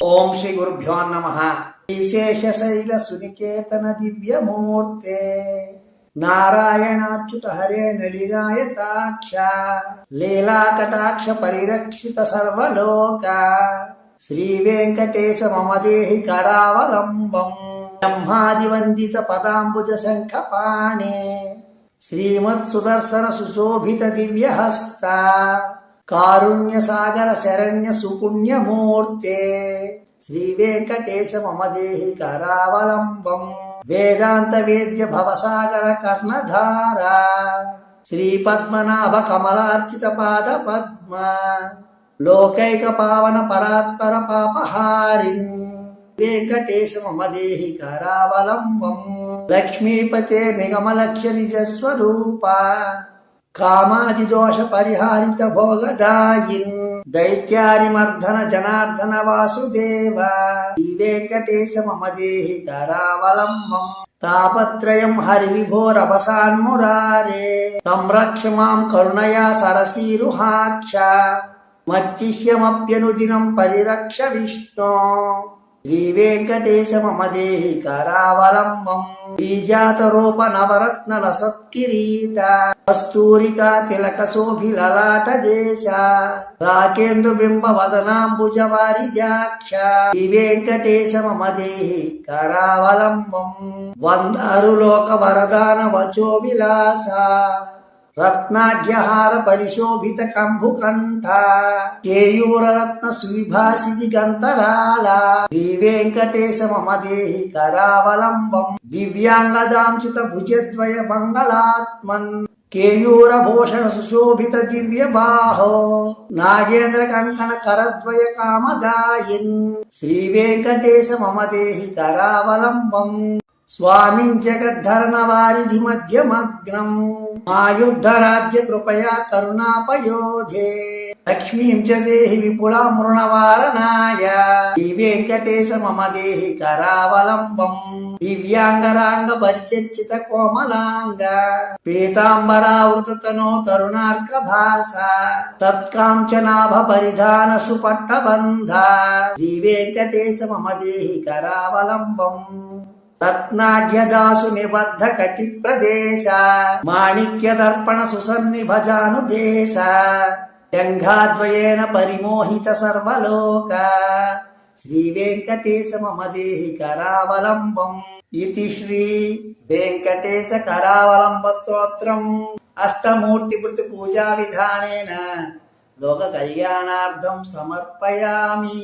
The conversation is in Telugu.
ఓం శ్రీ గురుభ్యో నమ. విశేషశైల సునికేతన దివ్యమూర్తే నారాయణాచ్యుత హరే నళినాయతాక్ష లీలాకటాక్ష పరిరక్షిత సర్వలోక శ్రీ వెంకటేశ మమ దేహి కరావలంబం బ్రహ్మాదివందిత పదాంబుజ శంఖపాణే శ్రీమత్ సుదర్శన సుశోభిత దివ్యహస్త కారుణ్య సాగర శరణ్య సుపుణ్యమూర్తే. శ్రీ వెంకటేశ మమ దేహి కరావలంబం. వేదాంత వేద్య భవసాగర కర్ణధార. శ్రీ పద్మనాభ కమలార్చిత పాద పద్మ. లోకైక పావన పరాత్పర పాపహారిన్ వెంకటేశ మమ దేహి కరావలంబం. లక్ష్మీపతే నిగమలక్ష్య నిజ కామాదిదోష పరిహారిత భోగదాయిన్ దైత్యారిమర్ధన జనార్దన వాసుదేవ ఈ వెంకటేశ మమదేహి కరావలంబం తాపత్రయం హరి విభోరవసాన్మురారే సంరక్ష మాం కరుణయా సరసీరుహాక్ష. మచ్చిష్యమప్యనుదినం పరిరక్ష విష్ణు. శ్రీ వెంకటేశ మమ దేహి కరావలంబం శ్రీజాత రూప నవరత్న లసత్కిరీట కస్తూరికా తిలక శోభిలలాట దేశ రాకేందు బింబ వదనాంబుజ వారిజాక్ష శ్రీ వెంకటేశ మమ దేహి కరావలంబం. వందారు లోక వరదాన వచో విలాస రత్నాఢ్యహార పరిశోభిత కంభుకంఠ. కేయూర రత్న సువిభాసిది గంతరాళ. శ్రీ వెంకటేశ మమ దేహి కరావలంబం. దివ్యాంగదాంచిత భుజద్వయ మంగళాత్మన్. కేయూర భూషణ సుశోభిత దివ్య బాహో నాగేంద్ర కంకణ కరద్వయ కామదాయిన్ శ్రీ వెంకటేశ మమదేహి కరావలంబం స్వామిం జగద్ధరణ వారిధి మధ్యమగ్నం మాయుద్ధరాజ్య కృపయా కరుణాపయోధే లక్ష్మీం చ దేహి విపులామృణవారణాయ శ్రీ వెంకటేశ మమదేహి కరావలంబం దివ్యాంగరాంగ పరిచర్చిత కోమలాంగ పీతాంబరావృత తనో తరుణార్క భాస తత్కాంచనాభ పరిధాన సుపట్టబంధ శ్రీ వెంకటేశ మమదేహి కరావలంబం రత్నాఢ్యదాసు నిబద్ధ కటి ప్రదేశ మాణిక్య దర్పణ సుసన్నిభజాను దేశ జంఘాద్వయేన పరిమోహిత సర్వలోక శ్రీ వెంకటేశ మమ దేహి కరావలంబం ఇది శ్రీ వెంకటేశ కరావలంబ స్తోత్రం అష్టమూర్తి భృతి పూజా విధానేన లోక కళ్యాణార్థం సమర్పయామి.